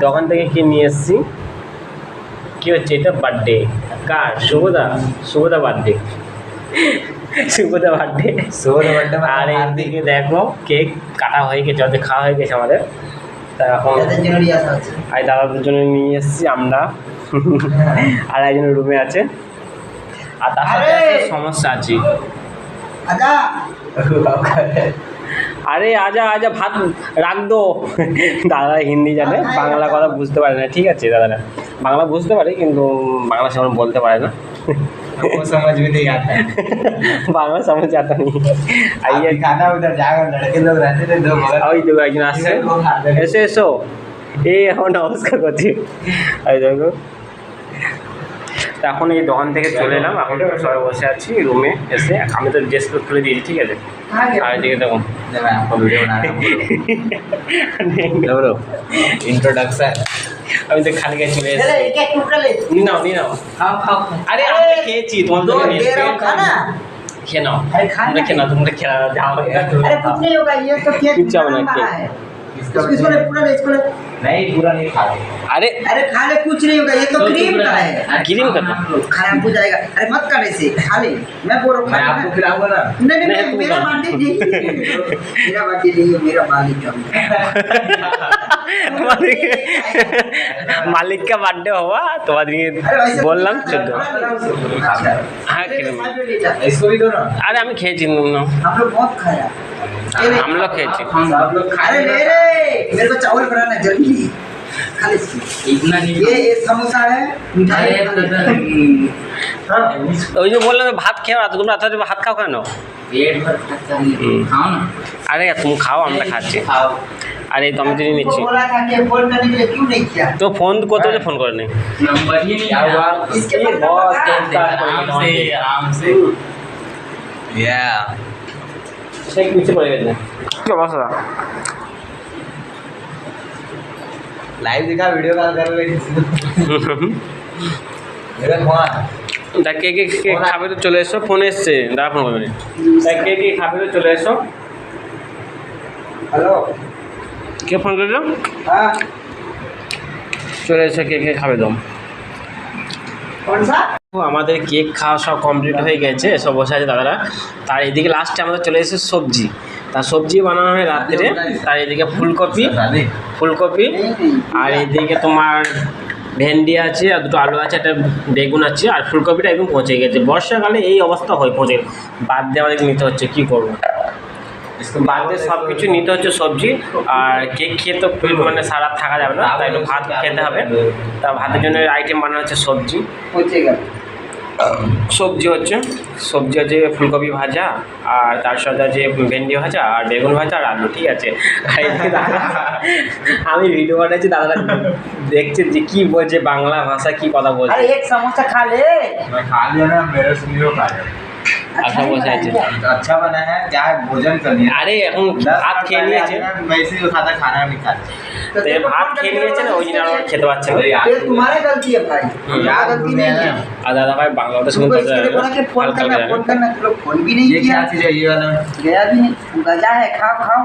দোকান থেকে কি নিয়ে এসেছি? কি হচ্ছে? এটা বার্থডে কার? শুভদা শুভদা বার্থডে শুভদা বার্থডে আর এইদিকে দেখো কেক কাটা হয়ে গেছে ওদের খাওয়া হয়ে গেছে আমাদের। তা এখন আর দাদাদের জন্য নিয়ে এসেছি আমরা। আর একজন রুমে আছে। আর তার সাথে সমস্যা আছে। আরে আজা আজা ভাত রাখ দো দাদা হিন্দি জানে বাংলা কথা বুঝতে পারে না ঠিক আছে দাদারা বাংলা বুঝতে পারে কিন্তু বাংলা সেমন বলতে পারে না वो समझ में नहीं आता है বাংলা সমঝ আতা নেই আইয়ে अभी खाना उधर जाकर लड़के लोग रहते थे दो बगल ওই দেখো একজন আসছে এসো এসো এই এখন নমস্কার করছি এই দেখো তো এখন এই দোকান থেকে চলে এলাম। এখন সবাই বসে আছি রুমে এসে। আমি তো ড্রেস খুলে দিয়েছি ঠিক আছে? আর এদিকে দেখুন ইন্ট্রোডাকশন আমি তো খালি গায়ে চলে এসেছি। নাও নি নাও। আরে খেয়েছি তোমার খেয়ে নাও। তোমরা খেয়ে নাও তোমরা খেয়ে নাও। যাও। না है। है इसको पूरा इसको नहीं पूरा नहीं खा रहे। अरे। खा ले कुछ नहीं होगा ये तो क्रीम का है। क्रीम का तो? खराब हो जाएगा। अरे मत कर ऐसे खा ले। मैं बोल रहा हूँ मैं आपको। खिलाऊँगा ना। नहीं नहीं मेरा बाटी नहीं मेरा बाटी नहीं मेरा मालिक का। তোমাদেরকে মালিককে বার্থডে হওয়া তোমাদেরকে বললাম চোদ্দ। হ্যাঁ আরে আমি খেয়েছি না আমলো খেয়েছি। ওই যে বললাম ভাত খেও না তোমরা এত ভাত খাও কেন? আরে তুমি খাও আমরা খাচ্ছি। আরে এই তো আমি তিনি নিচ্ছি तुमको बोला था कि फोन करने के लिए क्यों नहीं किया তো ফোন করতে হলে ফোন করে নি नंबर ही नहीं हुआ इसके ये पास बहुत नंबर टेंशन कहाँ है? आराम से आराम से या সে নিচে পড়ে গেছে কি অবস্থা लाइव दिखा वीडियो कॉल कर रहे मेरा फोन তা কে কে কে খাবে তো চলে এসো ফোন এসছে দাঁড়া ফোন করবে তা কে কে খাবে তো চলে এসো हेलो কে ফোন করেছিল? হ্যাঁ। চলে এসে কে কে খাবে দম? আমাদের কেক খাওয়া সব কমপ্লিট হয়ে গেছে সব বসে আছে দাদারা। তার এদিকে লাস্টে আমাদের চলে এসেছে সবজি। তার সবজি বানানো হয় রাত্রে তার এদিকে ফুলকপি ফুলকপি আর এদিকে তোমার ভেন্ডি আছে আর দুটো আলু আছে একটা বেগুন আছে আর ফুলকপিটা একদম পচে গেছে। বর্ষাকালে এই অবস্থা হয় পচে বাদ দিয়ে আমাদের নিতে হচ্ছে কী করব? বাদে সব কিছু নিতে হচ্ছে সবজি আর কেক খেয়ে তো পেট মানে সারা থাকা যাবে না তাই একটু ভাত খেতে হবে। তা ভাতের জন্য আইটেম বানানো হচ্ছে সবজি। সবজি হচ্ছে সবজি হচ্ছে ফুলকপি ভাজা আর তার সাথে আছে ভেন্ডি ভাজা আর বেগুন ভাজা আর আলু ঠিক আছে? আমি ভিডিও বানাচ্ছি দাদা দেখছেন যে কি বলছে বাংলা ভাষা কি কথা বলছে। अरे एक समोसा खा ले मैं खा लिया ना मेरे से नहीं हो पाया अच्छा বসে আছে अच्छा बना है क्या है भोजन कर लिया আরে এখন ভাত খেয়ে নিয়েছে मैं इसी को खाता खाना नहीं खाता तो তো এ ভাত খেয়ে নিয়েছে না ওই জন্য আর খেতে পারছে না ये तुम्हारी गलती है भाई हम्म। यहाँ गलती नहीं है আর দাদা ভাই বাংলা কথা শুনতে तुमको इसके लिए बोला कि फोन হালকা करना হালকা फोन करना तो लोग फोन भी नहीं ये किया क्या चीज है ये वाला गया भी नहीं गजा है खाओ खाओ